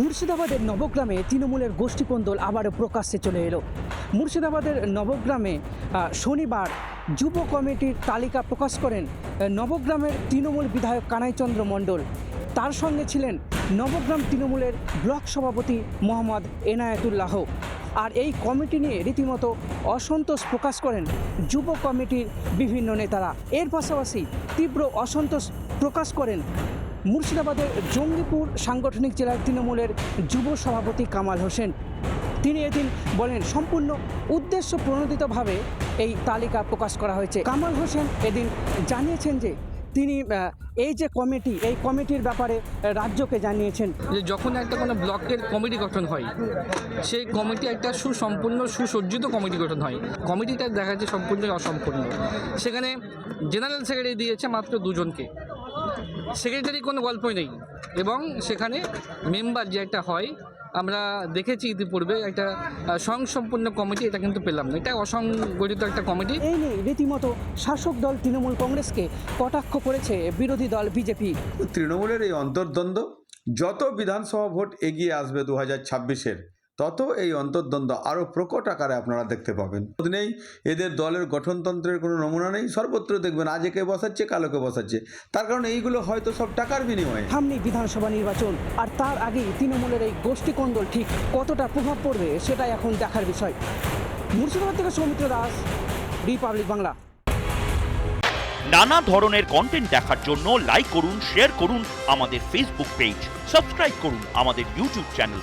মুর্শিদাবাদের নবগ্রামে তৃণমূলের গোষ্ঠীকন্দল আবারও প্রকাশ্যে চলে এলো। মুর্শিদাবাদের নবগ্রামে শনিবার যুব কমিটির তালিকা প্রকাশ করেন নবগ্রামের তৃণমূল বিধায়ক কানাইচন্দ্র মণ্ডল। তার সঙ্গে ছিলেন নবগ্রাম তৃণমূলের ব্লক সভাপতি মোহাম্মদ এনায়েতুল্লাহ। আর এই কমিটি নিয়ে রীতিমতো অসন্তোষ প্রকাশ করেন যুব কমিটির বিভিন্ন নেতারা। এর পাশাপাশি তীব্র অসন্তোষ প্রকাশ করেন মুর্শিদাবাদের জঙ্গিপুর সাংগঠনিক জেলার তৃণমূলের যুব সভাপতি কামাল হোসেন। তিনি এদিন বলেন, সম্পূর্ণ উদ্দেশ্য প্রণোদিতভাবে এই তালিকা প্রকাশ করা হয়েছে। কামাল হোসেন এদিন জানিয়েছেন যে, তিনি এই যে কমিটি, এই কমিটির ব্যাপারে রাজ্যকে জানিয়েছেন। যে যখন একটা কোনো ব্লকের কমিটি গঠন হয়, সেই কমিটি একটা সুসম্পূর্ণ, সুসজ্জিত কমিটি গঠন হয়। কমিটিটা দেখা যাচ্ছে সম্পূর্ণই অসম্পূর্ণ। সেখানে জেনারেল সেক্রেটারি দিয়েছে মাত্র দুজনকে। সেক্রেটারি কোনো গল্পই নেই। এবং সেখানে মেম্বার যে একটা হয় আমরা দেখেছি ইতিপূর্বে একটা স্বয়ংসম্পূর্ণ কমিটি এটা কিন্তু পেলাম না। এটা অসংগঠিত একটা কমিটি। এই নিয়ে রীতিমতো শাসক দল তৃণমূল কংগ্রেসকে কটাক্ষ করেছে বিরোধী দল বিজেপি। তৃণমূলের এই অন্তর্দ্বন্দ্ব যত বিধানসভা ভোট এগিয়ে আসবে দু হাজার ছাব্বিশের তত এই অন্তর্দ্বন্দ্ব আরও প্রকট আকারে আপনারা দেখতে পাবেন। নেই এদের দলের গঠনতন্ত্রের কোনো নমুনা নেই সর্বত্র দেখবেন আজ একে বসাচ্ছে কালোকে বসাচ্ছে। তার কারণ এইগুলো হয়তো সব টাকার বিনিময়ে। সামনে বিধানসভা নির্বাচন আর তার আগেই তৃণমূলের এই গোষ্ঠীকন্দল ঠিক কতটা প্রভাব পড়বে সেটাই এখন দেখার বিষয়। মুর্শিদাবাদ থেকে সৌমিত্র দাস রিপাবলিক বাংলা। নানা ধরনের কন্টেন্ট দেখার জন্য লাইক করুন শেয়ার করুন আমাদের ফেসবুক পেজ সাবস্ক্রাইব করুন আমাদের ইউটিউব চ্যানেল